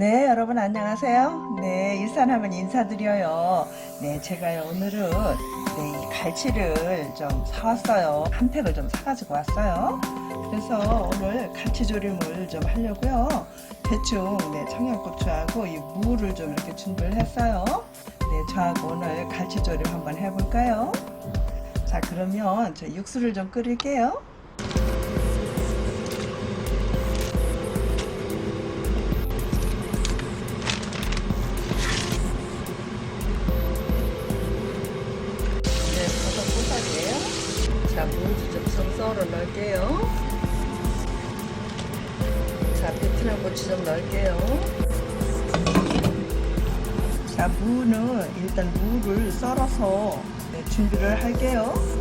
네, 여러분 안녕하세요. 네, 일산하면 인사드려요. 네, 제가요, 오늘은 네, 이 갈치를 좀 사왔어요. 한 팩을 좀 사가지고 왔어요. 그래서 오늘 갈치 조림을 좀 하려고요. 대충 네, 청양고추하고 이 무를 좀 이렇게 준비를 했어요. 네, 저하고 오늘 갈치 조림 한번 해볼까요? 자, 그러면 저 육수를 좀 끓일게요. 베트남 고추 좀 넣을게요. 자, 무는 일단 무를 썰어서 네, 준비를 할게요.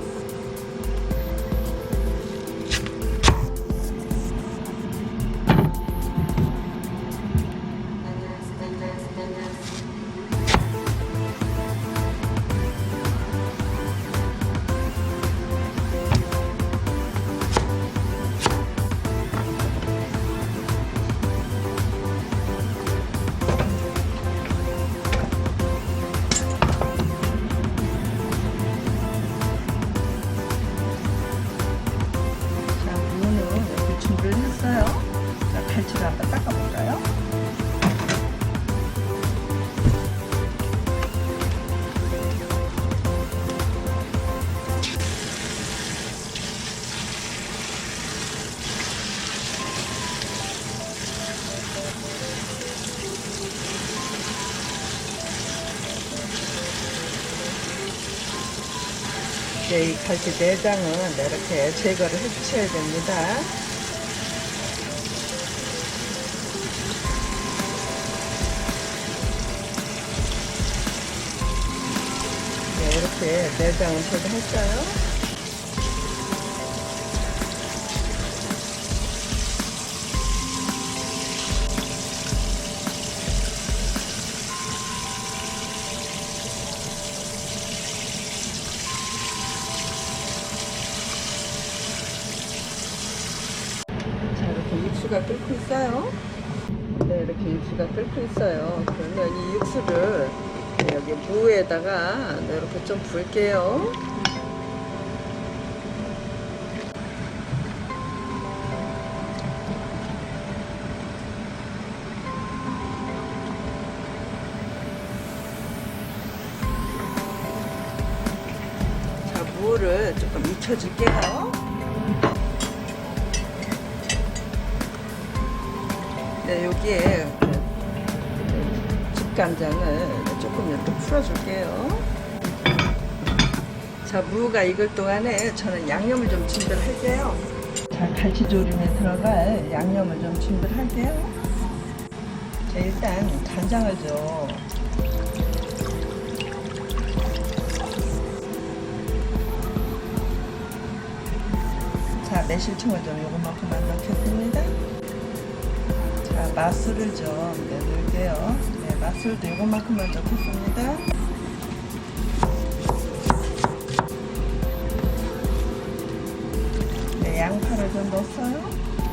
네, 이 갈치 내장은 이렇게 제거를 해주셔야 됩니다. 네, 이렇게 내장은 제거했어요. 육수가 끓고 있어요. 네, 이렇게 육수가 끓고 있어요. 그러면 이 육수를 네, 여기 무에다가 네, 이렇게 좀 부을게요. 자, 무를 조금 익혀줄게요. 네, 여기에 그 집간장을 조금 이렇게 풀어줄게요. 자, 무가 익을 동안에 저는 양념을 좀 준비를 할게요. 자, 갈치조림에 들어갈 양념을 좀 준비를 할게요. 자, 일단 간장을 좀 자, 매실청을 좀 요것만큼만 넣겠습니다. 자, 맛술을 좀 네, 넣을게요. 네, 맛술도 이것만큼만 넣겠습니다. 네, 양파를 좀 넣었어요.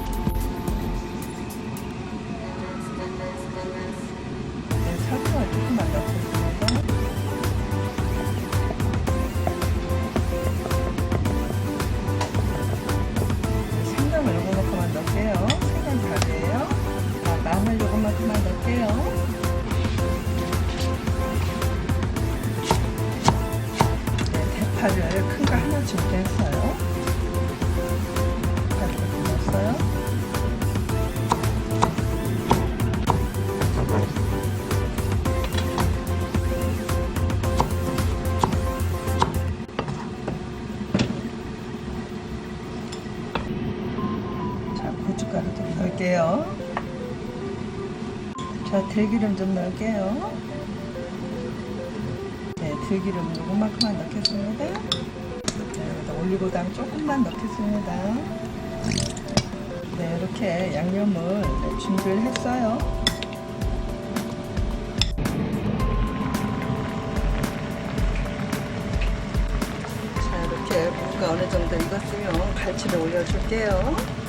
고춧가루 좀 넣을게요. 자, 들기름 좀 넣을게요. 네, 들기름 요것만큼만 넣겠습니다. 네, 여기다 올리고당 조금만 넣겠습니다. 네, 이렇게 양념을 네, 준비를 했어요. 자, 이렇게 무가 어느 정도 익었으면 갈치를 올려줄게요.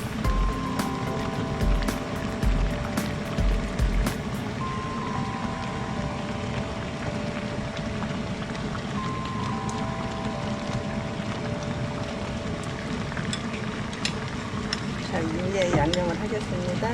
이제 양념을 하겠습니다.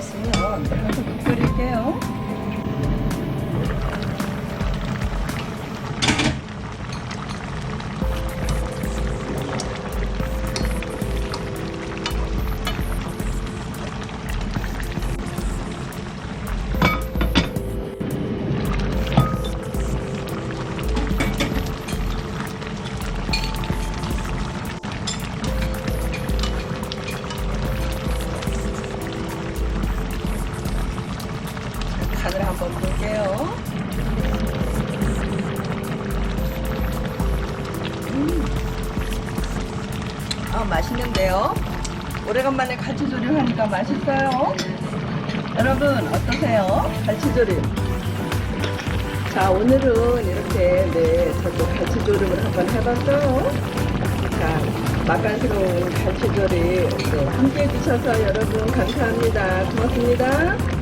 국 끓일게요. 아, 맛있는데요? 오래간만에 갈치조림 하니까 맛있어요. 여러분, 어떠세요? 갈치조림. 자, 오늘은 이렇게, 네, 저도 갈치조림을 한번 해봤어요. 자, 맛간스러운 갈치조림 네, 함께 해주셔서 여러분 감사합니다. 고맙습니다.